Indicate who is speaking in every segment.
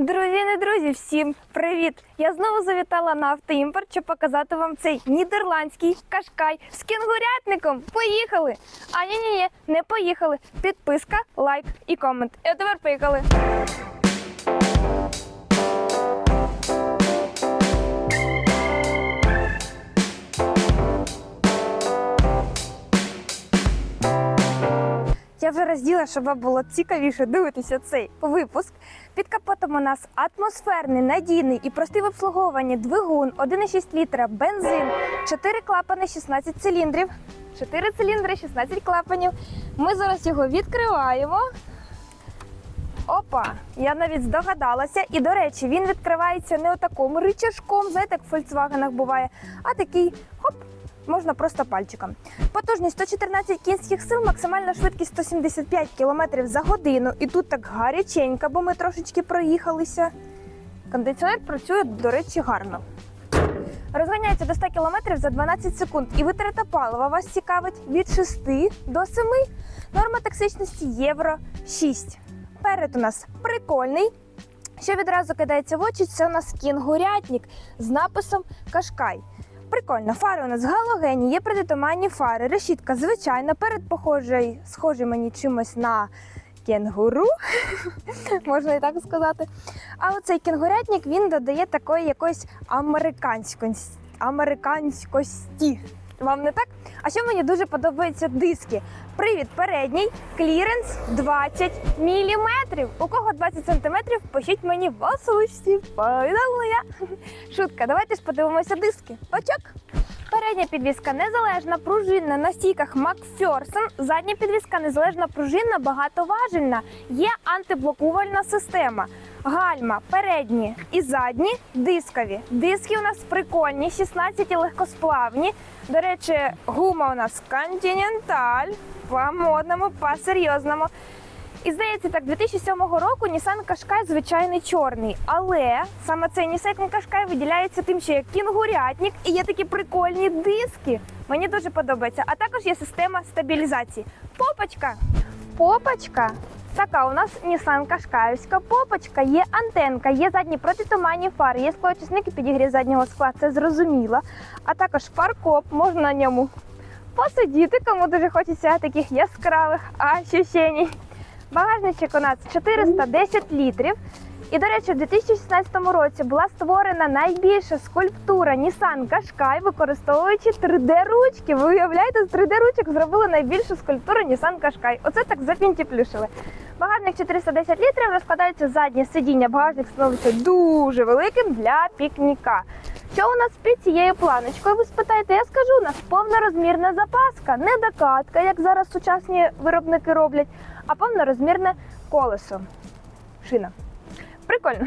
Speaker 1: Друзі, не друзі, всім привіт! Я знову завітала на автоімпорт, щоб показати вам цей нідерландський кашкай з кінгурятником. Поїхали! А ні, ні, ні, не поїхали. Підписка, лайк і комент. І тепер поїхали. Розділа, щоб вам було цікавіше дивитися цей випуск. Під капотом у нас атмосферний, надійний і простий в обслуговуванні двигун 1,6 літра, бензин, 4 клапани, 16 циліндрів. 4 циліндри, 16 клапанів. Ми зараз його відкриваємо. Опа, я навіть здогадалася. І, до речі, він відкривається не отаком ричажком, знаєте, як в Volkswagen буває, а такий можна просто пальчиком. Потужність 114 кінських сил, максимальна швидкість 175 км за годину. І тут так гаряченько, бо ми трошечки проїхалися. Кондиціонер працює, до речі, гарно. Розганяється до 100 км за 12 секунд. І витрата палива вас цікавить від 6 до 7. Норма токсичності євро 6. Перед у нас прикольний. Що відразу кидається в очі, це у нас кінгурятник з написом Кашкай. Прикольно, фари у нас галогенні, є притуманні фари, решітка звичайна, перед похожий, схожий мені чимось на кенгуру, можна і так сказати. А оцей кенгурятник він додає такої якоїсь американськості. Вам не так? А що мені дуже подобаються диски. Привід передній, кліренс 20 мм. У кого 20 см, пишіть мені в осушці. Повідомлення. Шутка, давайте ж подивимося диски. Очок. Передня підвіска незалежна, пружинна на стійках Макферсон. Задня підвіска незалежна, пружинна, багатоважельна. Є антиблокувальна система. Гальма передні і задні дискові. Диски у нас прикольні, 16 легкосплавні. До речі, гума у нас Continental. По модному, по серйозному. І здається, так, 2007 року Nissan Qashqai звичайний чорний. Але саме цей Nissan Qashqai виділяється тим, що є кінгурятник і є такі прикольні диски. Мені дуже подобається. А також є система стабілізації. Попочка. Попочка. Така у нас Nissan Кашкаївська попочка, є антенка, є задні протитуманні фари, є склоочисники підігрів заднього скла, це зрозуміло. А також фаркоп, можна на ньому посидіти, кому дуже хочеться таких яскравих ощущень. Багажничок у нас 410 літрів. І, до речі, в 2016 році була створена найбільша скульптура Qashqai, використовуючи 3D-ручки. Ви уявляєте, з 3D-ручок зробили найбільшу скульптуру Qashqai. Оце так запінтіплюшили. Багажник 410 літрів, розкладається заднє сидіння. Багажник становиться дуже великим для пікніка. Що у нас під цією планочкою? Ви спитаєте, я скажу, у нас повнорозмірна запаска, не докатка, як зараз сучасні виробники роблять, а повнорозмірне колесо. Шина. Прикольно.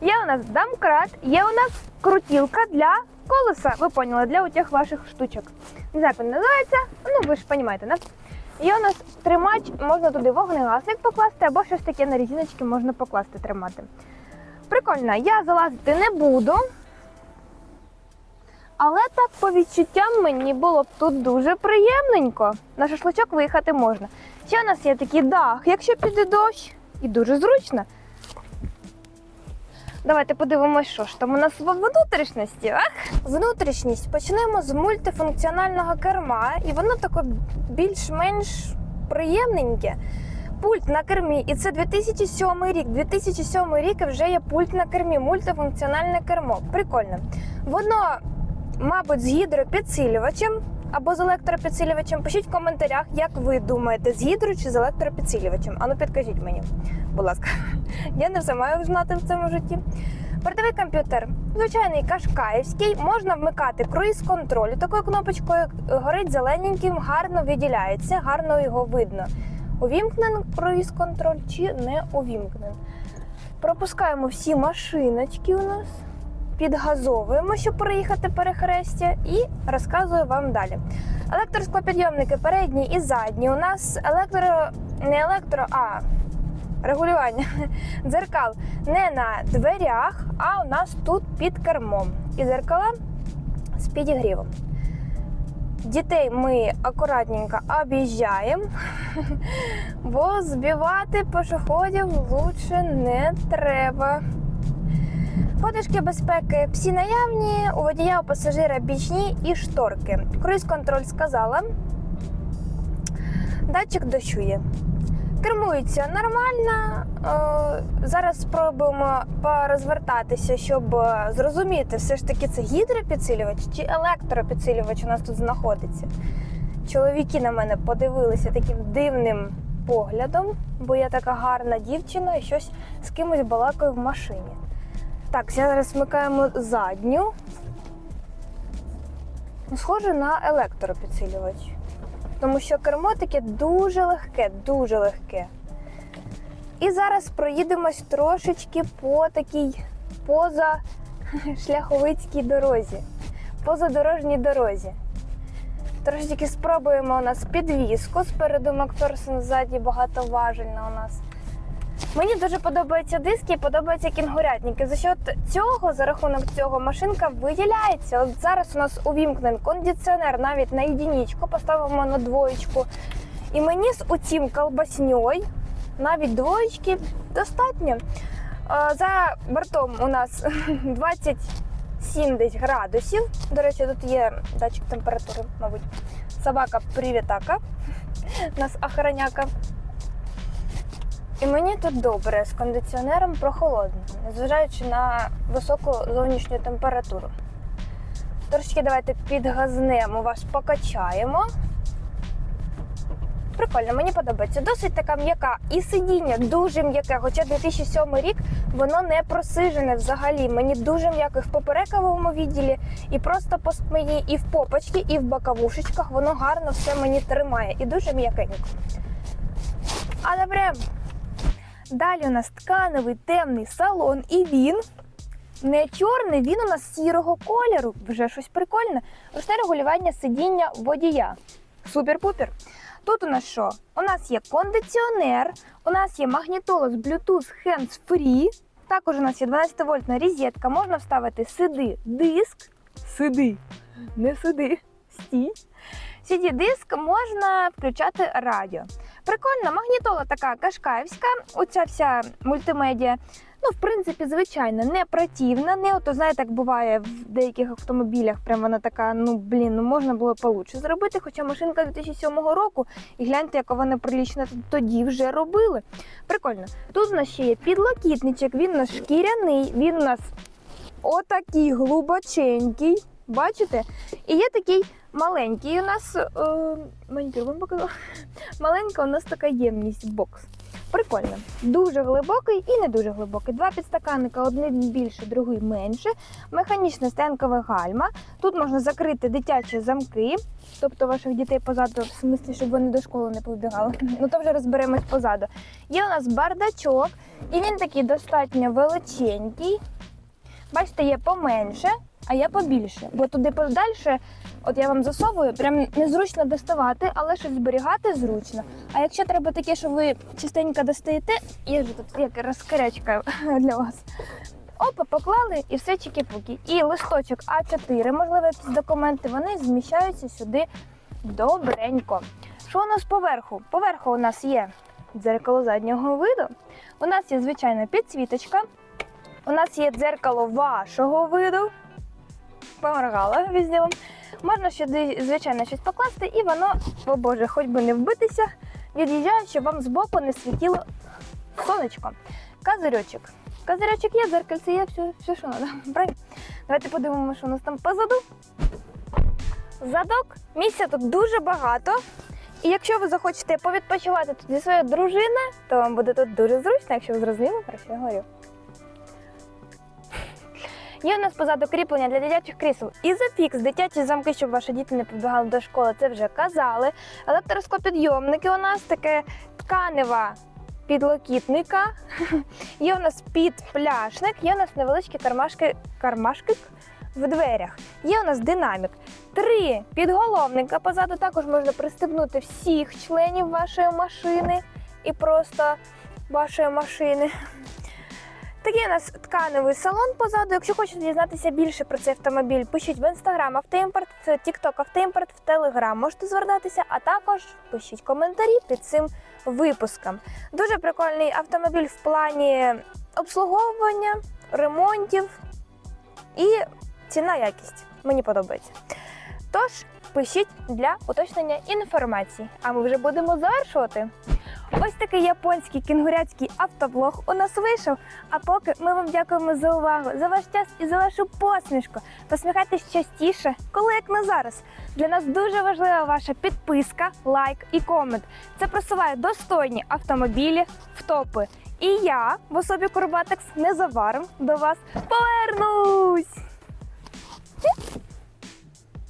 Speaker 1: Є у нас домкрат, є у нас крутілка для колеса. Ви поняли, для утяг ваших штучок. Не знаю, як він називається, ну ви ж розумієте, да? Є у нас тримач, можна туди вогнегасник покласти, або щось таке на резиночки можна покласти тримати. Прикольно, я залазити не буду. Але так по відчуттям мені було б тут дуже приємненько. На шашличок виїхати можна. Ще у нас є такий дах, якщо піде дощ, і дуже зручно. Давайте подивимось, що ж там у нас в внутрішності. Ах? Внутрішність почнемо з мультифункціонального керма, і воно таке більш-менш приємненьке. Пульт на кермі, і це 2007 рік. 2007 рік вже є пульт на кермі, мультифункціональне кермо. Прикольно. Воно, мабуть, з гідропідсилювачем або з електропідсилювачем. Пишіть в коментарях, як ви думаєте, з гідро чи з електропідсилювачем. Ану, підкажіть мені, будь ласка. Я не все маю знати в цьому житті. Бортовий комп'ютер, звичайний кашкаївський, можна вмикати круїз-контроль. Такою кнопочкою горить зелененьким, гарно виділяється, гарно його видно. Увімкнен круїз-контроль чи не увімкнен. Пропускаємо всі машиночки у нас, підгазовуємо, щоб проїхати перехрестя, і розказую вам далі. Електросклопідйомники передні і задні. У нас електро, не електро, а регулювання дзеркал не на дверях, а у нас тут під кермом. І дзеркала з підігрівом. Дітей ми акуратненько об'їжджаємо, бо збивати пішоходів лучше не треба. Подушки безпеки всі наявні, у водія у пасажира бічні і шторки. Круїз-контроль сказала. Датчик дощу є. Кермується нормально. Е, Зараз спробуємо порозвертатися, щоб е, зрозуміти, все ж таки це гідропідсилювач чи електропідсилювач у нас тут знаходиться. Чоловіки на мене подивилися таким дивним поглядом, бо я така гарна дівчина і щось з кимось балакаю в машині. Так, зараз вмикаємо задню. Схоже на електропідсилювач. Тому що кермо таке дуже легке, дуже легке. І зараз проїдемось трошечки по такій позашляховицькій дорозі, позадорожній дорозі. Трошечки спробуємо у нас підвізку. Спереду Макферсон, ззаді багатоважельна у нас. Мені дуже подобаються диски подобаються кінгурятники. За счет цього, за рахунок цього, машинка виділяється. От зараз у нас увімкнений кондиціонер навіть на єдинічку, поставимо на двоєчку. І мені з оцім колбасньою навіть двоєчки достатньо. За бортом у нас 27 десь градусів. До речі, тут є датчик температури, мабуть. Собака привітака, нас охороняка. І мені тут добре з кондиціонером прохолодно, незважаючи на високу зовнішню температуру. Трошки давайте підгазнемо вас, покачаємо. Прикольно, мені подобається. Досить така м'яка. І сидіння дуже м'яке, хоча 2007 рік воно не просижене взагалі. Мені дуже м'яко в поперековому відділі, і просто по спині, і в попочці, і в боковушечках. Воно гарно все мені тримає і дуже м'якенько. А добре. Далі у нас тканевий темний салон, і він не чорний, він у нас сірого кольору. Вже щось прикольне. Ручне регулювання сидіння водія. Супер-пупер. Тут у нас що? У нас є кондиціонер, у нас є магнітола з Bluetooth Hands Free. Також у нас є 12-вольтна розетка, можна вставити CD диск. Сиди, не сиди, стій. cd диск можна включати радіо. Прикольно, магнітола така кашкаївська, оця вся мультимедіа. Ну, в принципі, звичайно, не противна, не ото, знаєте, як буває в деяких автомобілях, прям вона така, ну блін, ну можна було получше зробити. Хоча машинка 2007 року, і гляньте, як вони прилічно тоді вже робили. Прикольно. Тут у нас ще є підлокітничок, він у нас шкіряний, він у нас отакий глибоченький. Бачите? І є такий маленький у нас е, манікюр вам показала. Маленька у нас така ємність бокс. Прикольно. Дуже глибокий і не дуже глибокий. Два підстаканника, один більше, другий менше. Механічна стенкова гальма. Тут можна закрити дитячі замки, тобто ваших дітей позаду, в смислі, щоб вони до школи не побігали. Ну то вже розберемось позаду. Є у нас бардачок, і він такий достатньо величенький. Бачите, є поменше, а є побільше. Бо туди подальше, от я вам засовую, прям незручно доставати, але щось зберігати зручно. А якщо треба таке, що ви частенько достаєте, є ж тут як розкарячка для вас. Опа, поклали і все чики-пуки. І листочок А4, можливо, якісь документи, вони зміщаються сюди добренько. Що у нас поверху? Поверху у нас є дзеркало заднього виду. У нас є звичайна підсвіточка. У нас є дзеркало вашого виду. Поморгала везде. Можна сюди, звичайно, щось покласти, і воно, о Боже, хоч би не вбитися, від'їжджає, щоб вам збоку не світіло сонечко. Козирьочок. Козирьочок є, дзеркальце є, все, все що треба. Давайте подивимося, що у нас там позаду. Задок. Місця тут дуже багато. І якщо ви захочете повідпочивати тут зі своєю дружиною, то вам буде тут дуже зручно, якщо ви зрозуміли, про що я говорю. Є у нас позаду кріплення для дитячих крісел. Ізофікс, дитячі замки, щоб ваші діти не побігали до школи, це вже казали. Електроскопідйомники у нас таке тканева підлокітника. Є у нас підпляшник, є у нас невеличкі кармашки, кармашки в дверях. Є у нас динамік. Три підголовника. Позаду також можна пристебнути всіх членів вашої машини і просто вашої машини. Такий у нас тканевий салон позаду. Якщо хочете дізнатися більше про цей автомобіль, пишіть в інстаграм автоімпорт, в TikTok автоімпорт, в Телеграм можете звертатися, а також пишіть коментарі під цим випуском. Дуже прикольний автомобіль в плані обслуговування, ремонтів і ціна якість. Мені подобається. Тож пишіть для уточнення інформації. А ми вже будемо завершувати. Ось такий японський кінгуряцький автоблог у нас вийшов. А поки ми вам дякуємо за увагу, за ваш час і за вашу посмішку. Посміхайтесь частіше, коли як не зараз. Для нас дуже важлива ваша підписка, лайк і комент. Це просуває достойні автомобілі в топи. І я в особі Курбатекс незабаром до вас повернусь.